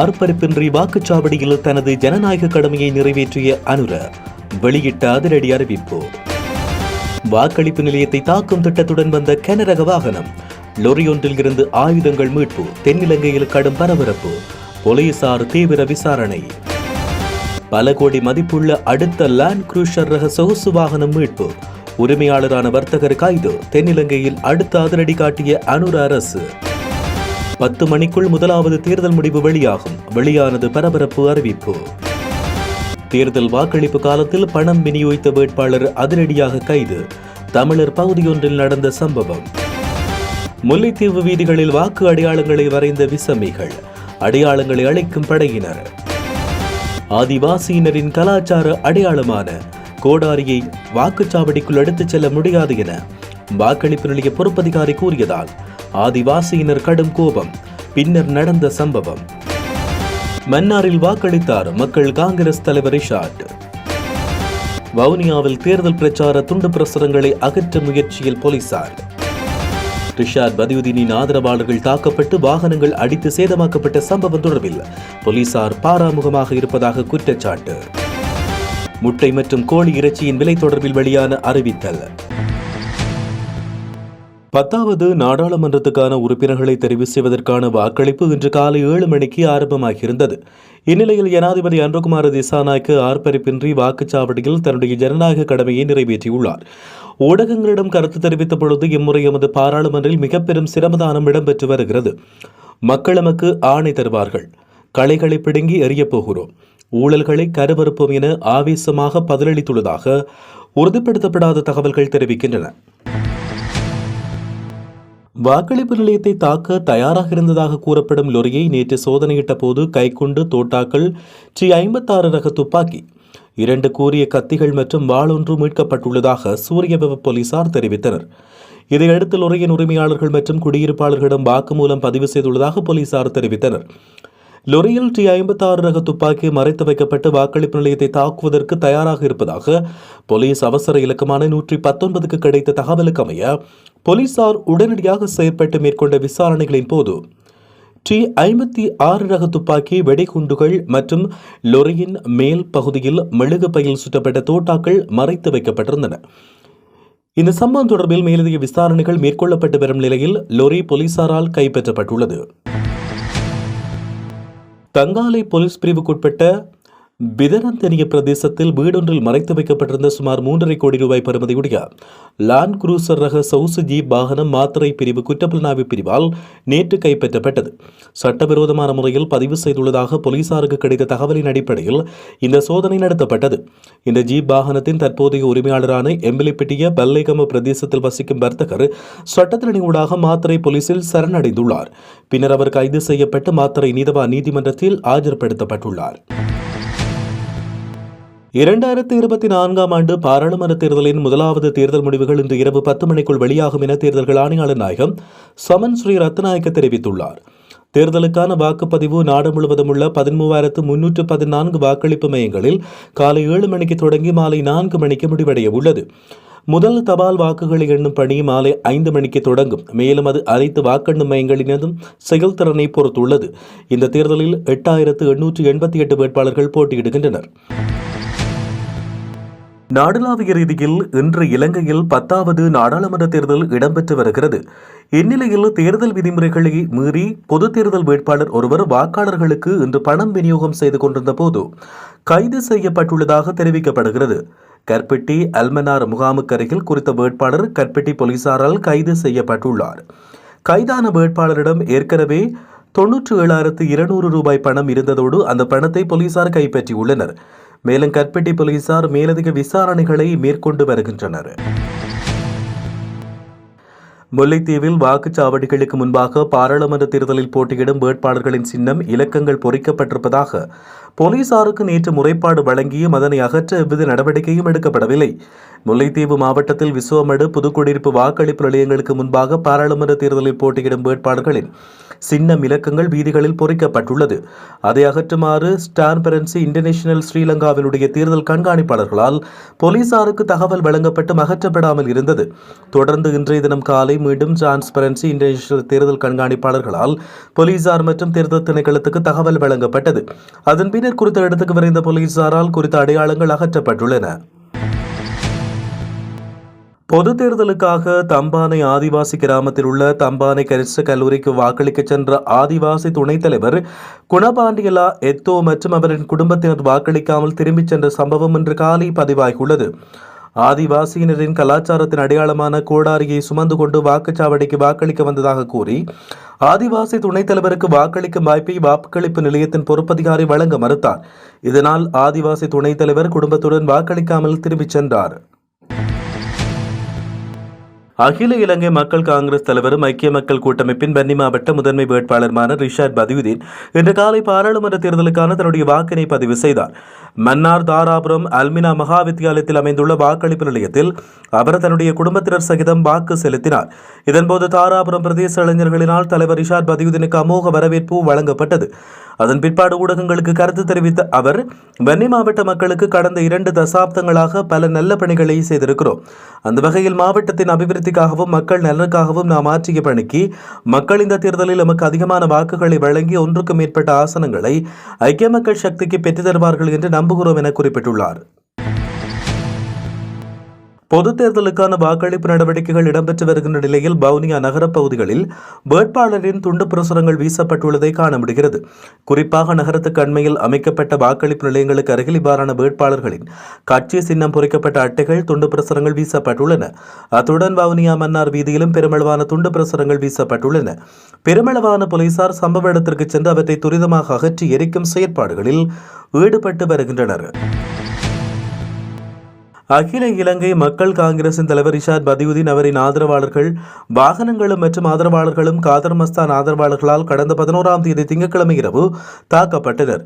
ஆர்ப்பரிப்பின்றி வாக்குச்சாவடியில் தனது ஜனநாயக கடமையை நிறைவேற்றிய அனுர வெளியிட்ட அதிரடி அறிவிப்பு. வாக்களிப்பு நிலையத்தை தாக்கும் திட்டத்துடன் வந்த கனரக வாகனம் லொரியொன்றில் இருந்து ஆயுதங்கள் மீட்பு தென்னிலங்கையில் கடும் பரபரப்பு போலீசார் தீவிர விசாரணை. பல கோடி மதிப்புள்ள அடுத்த லேண்ட் குரூஷர் ரக சொகுசு வாகனம் மீட்பு உரிமையாளரான வர்த்தகர் கைது தென்னிலங்கையில் அடுத்த அதிரடி காட்டிய அனுர அரசு. பத்து மணிக்குள் முதலாவது தேர்தல் முடிவு வெளியாகும். வெளியானது பரபரப்பு அறிவிப்பு. தேர்தல் வாக்களிப்பு காலத்தில் பணம் விநியோகித்த வேட்பாளர் அதிரடியாக கைது. தமிழர் பகுதியொன்றில் நடந்த சம்பவம். முல்லைத்தீவு வீதிகளில் வாக்கு அடையாளங்களை வரைந்த விசமிகள். அடையாளங்களை அழைக்கும் படையினர். ஆதிவாசியினரின் கலாச்சார அடையாளமான கோடாரியை வாக்குச்சாவடிக்குள் எடுத்துச் செல்ல முடியாது என வாக்களிப்பு நிலைய பொறுப்பதிகாரி கூறியதால் ஆதிவாசியினர் கடும் கோபம் பின்னர் நடந்த சம்பவம். மன்னாரில் வாக்களித்தார் மக்கள் காங்கிரஸ் தலைவர் ரிஷாட். வவுனியாவில் தேர்தல் பிரச்சார துண்டு பிரசுரங்களை அகற்ற முயற்சியில் போலீசார். ரிஷாட் பதியுதீனின் ஆதரவாளர்கள் தாக்கப்பட்டு வாகனங்கள் அடித்து சேதமாக்கப்பட்ட சம்பவம் தொடர்பில் போலீசார் பாராமுகமாக இருப்பதாக குற்றச்சாட்டு. முட்டை மற்றும் கோழி இறைச்சியின் விலை தொடர்பில் வெளியான அறிவித்தல். பத்தாவது நாடாளுமன்றத்துக்கான உறுப்பினர்களை தெரிவு செய்வதற்கான வாக்களிப்பு இன்று காலை ஏழு மணிக்கு ஆரம்பமாகியிருந்தது. இந்நிலையில் ஜனாதிபதி அன்றகுமார திசாநாய்க்கு ஆர்ப்பரிப்பின்றி வாக்குச்சாவடியில் தன்னுடைய ஜனநாயக கடமையை நிறைவேற்றியுள்ளார். ஊடகங்களிடம் கருத்து தெரிவித்த பொழுது இம்முறை எமது பாராளுமன்றில் மிக பெரும் சிரமதானம் இடம்பெற்று வருகிறது. மக்கள் எமக்கு ஆணை தருவார்கள். களைகளை பிடுங்கி எறியப் போகிறோம். ஊழல்களை கருவறுப்போம் என ஆவேசமாக பதிலளித்துள்ளதாக உறுதிப்படுத்தப்படாத தகவல்கள் தெரிவிக்கின்றன. வாக்களிப்பு நிலையத்தை தாக்க தயாராக இருந்ததாக கூறப்படும் லொரியை நேற்று சோதனையிட்ட போது கைக்குண்டு தோட்டாக்கள் டி ஐம்பத்தாறு ரக துப்பாக்கி. இரண்டு கூறிய கத்திகள் மற்றும் வாளொன்று மீட்கப்பட்டுள்ளதாக சூரியபவ போலீசார் தெரிவித்தனர். இதையடுத்து லொரியின் உரிமையாளர்கள் மற்றும் குடியிருப்பாளர்களிடம் வாக்குமூலம் பதிவு செய்துள்ளதாக போலீசார் தெரிவித்தனர். லொரியில் டி ஐம்பத்தாறு ரக துப்பாக்கி மறைத்து வைக்கப்பட்டு வாக்களிப்பு நிலையத்தை தாக்குவதற்கு தயாராக இருப்பதாக போலீஸ் அவசர இலக்கமான நூற்றி பத்தொன்பதுக்கு கிடைத்த தகவலுக்கு அமைய போலீசார் உடனடியாக செயற்பட்டு மேற்கொண்ட விசாரணைகளின் போது டி ஐம்பத்தி ஆறு ரக துப்பாக்கி வெடிகுண்டுகள் மற்றும் லொரியின் மேல் பகுதியில் மெழுகு பையில் சுற்றப்பட்ட தோட்டாக்கள் மறைத்து வைக்கப்பட்டிருந்தன. இந்த சம்பவம் தொடர்பில் மேலதிக விசாரணைகள் மேற்கொள்ளப்பட்டு வரும் நிலையில் லொரி போலீசாரால் கைப்பற்றப்பட்டுள்ளது. தங்காலை போலீஸ் பிரிவுக்குட்பட்ட பிதரந்தனிய பிரதேசத்தில் வீடொன்றில் மறைத்து வைக்கப்பட்டிருந்த சுமார் மூன்றரை கோடி ரூபாய் பெறுமதியுடைய லான் குரூசர் ரக சவுசு ஜீப் வாகனம் மாத்திரை பிரிவு குற்றப்புலனாய்வு பிரிவால் நேற்று கைப்பற்றப்பட்டது. சட்டவிரோதமான முறையில் பதிவு செய்துள்ளதாக போலீசாருக்கு கிடைத்த தகவலின் அடிப்படையில் இந்த சோதனை நடத்தப்பட்டது. இந்த ஜீப் வாகனத்தின் தற்போதைய உரிமையாளரான எம்பிலிப்பிட்டிய பல்லைகம பிரதேசத்தில் வசிக்கும் வர்த்தகர் சட்டத்திறனியூடாக மாத்திரை போலீசில் சரணடைந்துள்ளார். பின்னர் அவர் கைது செய்யப்பட்டு மாத்திரை நீதவா நீதிமன்றத்தில் ஆஜர்படுத்தப்பட்டுள்ளார். இரண்டாயிரத்தி இருபத்தி நான்காம் ஆண்டு பாராளுமன்ற தேர்தலின் முதலாவது தேர்தல் முடிவுகள் இன்று இரவு பத்து மணிக்குள் வெளியாகும் என தேர்தல்கள் ஆணையாளர் நாயகம் சமன் ஸ்ரீ ரத்நாயக்க தெரிவித்துள்ளார். தேர்தலுக்கான வாக்குப்பதிவு நாடு முழுவதும் உள்ள பதிமூவாயிரத்து முன்னூற்று பதினான்கு வாக்களிப்பு மையங்களில் காலை ஏழு மணிக்கு தொடங்கி மாலை நான்கு மணிக்கு முடிவடைய உள்ளது. முதல் தபால் வாக்குகளை எண்ணும் பணி மாலை ஐந்து மணிக்கு தொடங்கும். மேலும் அது அனைத்து வாக்கெண்ணும் மையங்களினதும் செயல்திறனை பொறுத்துள்ளது. இந்த தேர்தலில் எட்டாயிரத்து எண்ணூற்று எண்பத்தி எட்டு வேட்பாளர்கள் போட்டியிடுகின்றனர். நாடுளாவிய ரீதியில் இன்று இலங்கையில் பத்தாவது நாடாளுமன்ற தேர்தல் இடம்பெற்று வருகிறது. இந்நிலையில் தேர்தல் விதிமுறைகளை மீறி பொது தேர்தல் வேட்பாளர் ஒருவர் வாக்காளர்களுக்கு இன்று பணம் விநியோகம் செய்து கொண்டிருந்த போது கைது செய்யப்பட்டுள்ளதாக தெரிவிக்கப்படுகிறது. கற்பெட்டி அல்மனார் முகாமுக்கு அருகில் குறித்த வேட்பாளர் கற்பெட்டி போலீசாரால் கைது செய்யப்பட்டுள்ளார். கைதான வேட்பாளரிடம் ஏற்கனவே தொன்னூற்று ஏழாயிரத்து இருநூறு ரூபாய் பணம் இருந்ததோடு அந்த பணத்தை போலீசார் கைப்பற்றியுள்ளனர். மேலும் கற்பட்டி போலீசார் மேலதிக விசாரணைகளை மேற்கொண்டு வருகின்றனர். முல்லைத்தீவில் வாக்குச்சாவடிகளுக்கு முன்பாக பாராளுமன்ற தேர்தலில் போட்டியிடும் வேட்பாளர்களின் சின்னம் இலக்கங்கள் பொறிக்கப்பட்டிருப்பதாக போலீசாருக்கு நேற்று முறைப்பாடு வழங்கியும் அதனை அகற்ற எவ்வித நடவடிக்கையும் எடுக்கப்படவில்லை. முல்லைத்தீவு மாவட்டத்தில் விசுவமடு புதுக்குடியிருப்பு வாக்களிப்பு நிலையங்களுக்கு முன்பாக பாராளுமன்ற தேர்தலில் போட்டியிடும் வேட்பாளர்களின் சின்ன இலக்கங்கள் வீதிகளில் பொறிக்கப்பட்டுள்ளது. அதை அகற்றுமாறு ஸ்டான்பரன்சி இன்டர்நேஷனல் ஸ்ரீலங்காவினுடைய தேர்தல் கண்காணிப்பாளர்களால் போலீசாருக்கு தகவல் வழங்கப்பட்டும் அகற்றப்படாமல் இருந்தது. தொடர்ந்து இன்றைய தினம் காலை மீண்டும் டிரான்ஸ்பரன்சி இன்டர்நேஷனல் தேர்தல் கண்காணிப்பாளர்களால் போலீசார் மற்றும் தேர்தல் திணைக்களத்துக்கு தகவல் வழங்கப்பட்டது. அதன்பின் பின்னர் குறித்த இடத்துக்கு விரைந்த போலீசாரால் குறித்த அடையாளங்கள் அகற்றப்பட்டுள்ளன. பொது தேர்தலுக்காக தம்பானை ஆதிவாசி கிராமத்தில் உள்ள தம்பானை கரிச கல்லூரிக்கு வாக்களிக்க சென்ற ஆதிவாசி துணைத் தலைவர் குணபாண்டியலா எத்தோ மற்றும் அவரின் குடும்பத்தினர் வாக்களிக்காமல் திரும்பிச் சென்ற சம்பவம் இன்று காலை பதிவாகியுள்ளது. ஆதிவாசியினரின் கலாச்சாரத்தின் அடையாளமான கோடாரியை சுமந்து கொண்டு வாக்குச்சாவடிக்கு வாக்களிக்க வந்ததாக கூறி ஆதிவாசி துணைத் தலைவருக்கு வாக்களிக்கும் வாய்ப்பை வாக்களிப்பு நிலையத்தின் பொறுப்பதிகாரி வழங்க மறுத்தார். இதனால் ஆதிவாசி துணைத் தலைவர் குடும்பத்துடன் வாக்களிக்காமல் திரும்பிச் சென்றார். அகில இலங்கை மக்கள் காங்கிரஸ் தலைவரும் ஐக்கிய மக்கள் கூட்டமைப்பின் வன்னி மாவட்ட முதன்மை வேட்பாளருமான ரிஷாட் பதியுதீன் இன்று காலை பாராளுமன்ற தேர்தலுக்கான தன்னுடைய வாக்கினை பதிவு செய்தார். மன்னார் தாராபுரம் அல்மினா மகா வித்தியாலயத்தில் அமைந்துள்ள வாக்களிப்பு நிலையத்தில் அவர் தன்னுடைய குடும்பத்தினர் சகிதம் வாக்கு செலுத்தினார். இதன்போது தாராபுரம் பிரதேச இளைஞர்களினால் தலைவர் ரிஷாத் பதியுதீனுக்கு அமோக வரவேற்பு வழங்கப்பட்டது. அதன் பிற்பாடு ஊடகங்களுக்கு கருத்து தெரிவித்த அவர் வெண்ணி மாவட்ட மக்களுக்கு கடந்த இரண்டு தசாப்தங்களாக பல நல்ல பணிகளை செய்திருக்கிறோம். அந்த வகையில் மாவட்டத்தின் அபிவிருத்திக்காகவும் மக்கள் நலனுக்காகவும் நாம் ஆற்றிய பணிக்கு மக்கள் இந்த தேர்தலில் நமக்கு அதிகமான வாக்குகளை வழங்கி ஒன்றுக்கும் மேற்பட்ட ஆசனங்களை ஐக்கிய மக்கள் சக்திக்கு பெற்றுத் தருவார்கள் என்று நம்புகிறோம் என குறிப்பிட்டுள்ளார். பொதுத் தேர்தலுக்கான வாக்களிப்பு நடவடிக்கைகள் இடம்பெற்று வருகின்ற நிலையில் வவுனியா நகரப் பகுதிகளில் வேட்பாளரின் துண்டு பிரசுரங்கள் வீசப்பட்டுள்ளதை காண முடிகிறது. குறிப்பாக நகரத்துக்கு அண்மையில் அமைக்கப்பட்ட வாக்களிப்பு நிலையங்களுக்கு அருகில் இவ்வாறான வேட்பாளர்களின் கட்சி சின்னம் பொறிக்கப்பட்ட அட்டைகள் துண்டு பிரசுரங்கள் வீசப்பட்டுள்ளன. அத்துடன் வவுனியா மன்னார் வீதியிலும் பெருமளவான துண்டு பிரசுரங்கள் வீசப்பட்டுள்ளன. பெருமளவான போலீசார் சம்பவ இடத்திற்கு சென்று அவற்றை துரிதமாக அகற்றி எரிக்கும் செயற்பாடுகளில் ஈடுபட்டு வருகின்றனர். அகில இலங்கை மக்கள் காங்கிரசின் தலைவர் இஷாத் பதியுதீன் அவரின் ஆதரவாளர்கள் வாகனங்களும் மற்றும் ஆதரவாளர்களும் காதர்மஸ்தான் ஆதரவாளர்களால் கடந்த பதினோராம் தேதி திங்கட்கிழமை இரவு தாக்கப்பட்டனர்.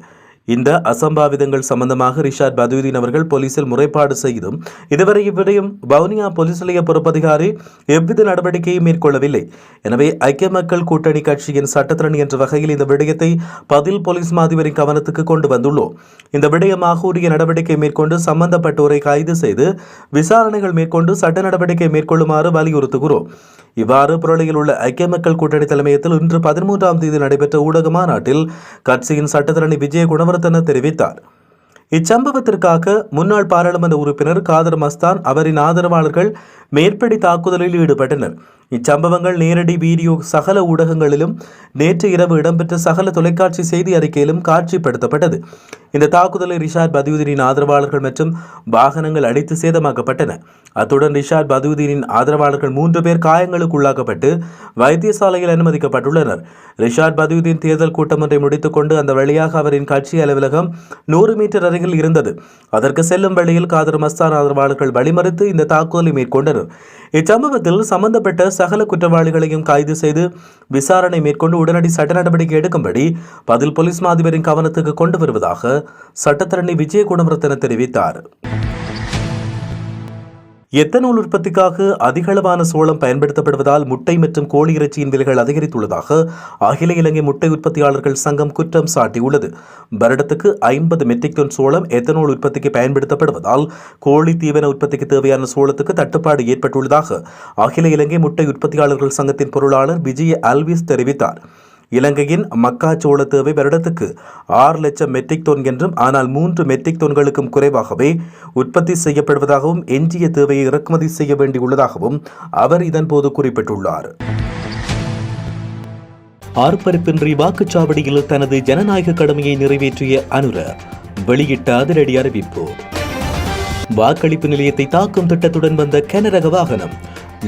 இந்த அசம்பாவிதங்கள் சம்பந்தமாக ரிஷாட் பதுவுதீன் அவர்கள் போலீசில் முறைப்பாடு செய்தும் இதுவரை இவ்விடயம் வவுனியா போலீஸ் நிலைய பொறுப்பதிகாரி எவ்வித நடவடிக்கையும் மேற்கொள்ளவில்லை. எனவே ஐக்கிய மக்கள் கூட்டணி கட்சியின் சட்டத்திரணி என்ற வகையில் இந்த விடயத்தை பதில் போலீஸ் மாதிபரின் கவனத்துக்கு கொண்டு வந்துள்ளோம். இந்த விடயமாக உரிய நடவடிக்கை மேற்கொண்டு சம்பந்தப்பட்டோரை கைது செய்து விசாரணைகள் மேற்கொண்டு சட்ட நடவடிக்கை மேற்கொள்ளுமாறு வலியுறுத்துகிறோம். இவ்வாறு புரளியில் உள்ள ஐக்கிய மக்கள் கூட்டணி தலைமையத்தில் இன்று பதிமூன்றாம் தேதி நடைபெற்ற ஊடக மாநாட்டில் கட்சியின் சட்டத்தரணி விஜய குணவர்த்தன தெரிவித்தார். இச்சம்பவத்திற்காக முன்னாள் பாராளுமன்ற உறுப்பினர் காதர் மஸ்தான் அவரின் ஆதரவாளர்கள் மேற்படி தாக்குதலில் ஈடுபட்டனர். இச்சம்பவங்கள் நேரடி வீடியோ சகல ஊடகங்களிலும் நேற்று இரவு இடம்பெற்ற சகல தொலைக்காட்சி செய்தி அறிக்கையிலும் காட்சிப்படுத்தப்பட்டது. இந்த தாக்குதலில் ரிஷாட் பதியுதீனின் ஆதரவாளர்கள் மற்றும் வாகனங்கள் அடித்து சேதமாக்கப்பட்டன. அத்துடன் ரிஷாட் பதியுதீனின் ஆதரவாளர்கள் மூன்று பேர் காயங்களுக்கு உள்ளாக்கப்பட்டு வைத்தியசாலையில் அனுமதிக்கப்பட்டுள்ளனர். ரிஷாத் பதியுதீன் தேர்தல் கூட்டம் ஒன்றை முடித்துக்கொண்டு அந்த வழியாக அவரின் கட்சி அலுவலகம் நூறு மீட்டர் அருகில் இருந்தது. அதற்கு செல்லும் வழியில் காதர் மஸ்தான் ஆதரவாளர்கள் வழிமறித்து இந்த தாக்குதலை மேற்கொண்டனர். இச்சம்பவத்தில் சம்பந்தப்பட்ட சகல குற்றவாளிகளையும் கைது செய்து விசாரணை மேற்கொண்டு உடனடி சட்ட நடவடிக்கை எடுக்கும்படி பதில் போலீஸ் மாதிபரின் கவனத்துக்கு கொண்டு வருவதாக சட்டத்தரணி விஜயகுணவர்த்தன தெரிவித்தார். எத்தனால் உற்பத்திக்காக அதிகளவான சோளம் பயன்படுத்தப்படுவதால் முட்டை மற்றும் கோழி இறைச்சியின் விலைகள் அதிகரித்துள்ளதாக அகில இலங்கை முட்டை உற்பத்தியாளர்கள் சங்கம் குற்றம் சாட்டியுள்ளது. வருடத்துக்கு ஐம்பது மெட்ரிக் டன் சோளம் எத்தனால் உற்பத்திக்கு பயன்படுத்தப்படுவதால் கோழி தீவன உற்பத்திக்கு தேவையான சோளத்துக்கு தட்டுப்பாடு ஏற்பட்டுள்ளதாக அகில இலங்கை முட்டை உற்பத்தியாளர்கள் சங்கத்தின் பொருளாளர் விஜய அல்விஸ் தெரிவித்தார். இலங்கையின் மக்காச்சோள தேவை வருடத்துக்கு ஆறு லட்சம் மெட்ரிக் டன் என்றும் ஆனால் மூன்று மெட்ரிக் டன்களுக்கும் குறைவாகவே உற்பத்தி செய்யப்படுவதாகவும் எஞ்சிய தேவையை இறக்குமதி செய்ய வேண்டியுள்ளதாகவும் அவர் இதன்போது குறிப்பிட்டுள்ளார். ஆர்ப்பரிப்பின்றி வாக்குச்சாவடியில் தனது ஜனநாயக கடமையை நிறைவேற்றிய அனுர வெளியிட்ட அதிரடி அறிவிப்பு. வாக்களிப்பு நிலையத்தை தாக்கும் திட்டத்துடன் வந்த கனரக வாகனம்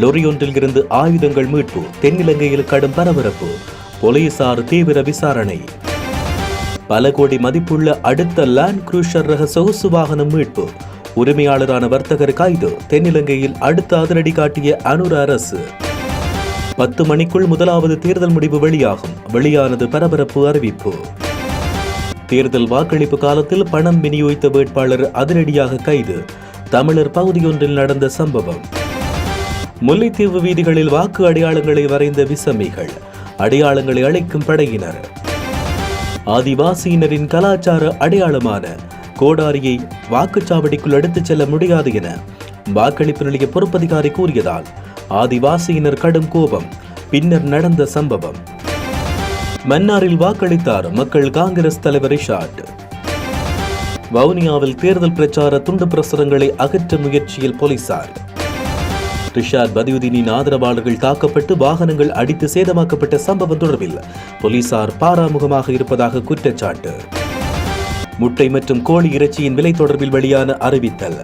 லொரியொன்றில் இருந்து ஆயுதங்கள் மீட்பு தென்னிலங்கையில் கடும் பரபரப்பு. போலீசார் தீவிர விசாரணை. பல கோடி மதிப்புள்ள அடுத்த லேண்ட் குரூஷர் ரக சொகுசு வாகனம் மீட்பு. உரிமையாளரான வர்த்தகர் கைது. தென்னிலங்கையில் அடுத்த அதிரடி காட்டிய அனுர அரசு. பத்து மணிக்குள் முதலாவது தேர்தல் முடிவு வெளியாகும். வெளியானது பரபரப்பு அறிவிப்பு. தேர்தல் வாக்களிப்பு காலத்தில் பணம் விநியோகித்த வேட்பாளர் அதிரடியாக கைது. தமிழர் பகுதியொன்றில் நடந்த சம்பவம். முல்லைத்தீவு வீதிகளில் வாக்கு அடையாளங்களை வரைந்த விசமிகள். அடையாளங்களை அழைக்கும் படையினர். ஆதிவாசியினரின் கலாச்சார அடையாளமான கோடாரியை வாக்குச்சாவடிக்குள் எடுத்துச் செல்ல முடியாது என வாக்களிப்பு நிலைய பொறுப்பதிகாரி கூறியதால் ஆதிவாசியினர் கடும் கோபம் பின்னர் நடந்த சம்பவம். மன்னாரில் வாக்களித்தார் மக்கள் காங்கிரஸ் தலைவர் ரிஷாட். வவுனியாவில் தேர்தல் பிரச்சார துண்டு பிரசுரங்களை அகற்ற முயற்சியில் போலீசார். ரிஷாத் பதியுதீனின் ஆதரவாளர்கள் தாக்கப்பட்டு வாகனங்கள் அடித்து சேதமாக்கப்பட்ட சம்பவம் தொடர்பில் போலீசார் பாராமுகமாக இருப்பதாக குற்றச்சாட்டு. முட்டை மற்றும் கோழி இறைச்சியின் விலை தொடர்பில் வெளியான அறிவித்தல்.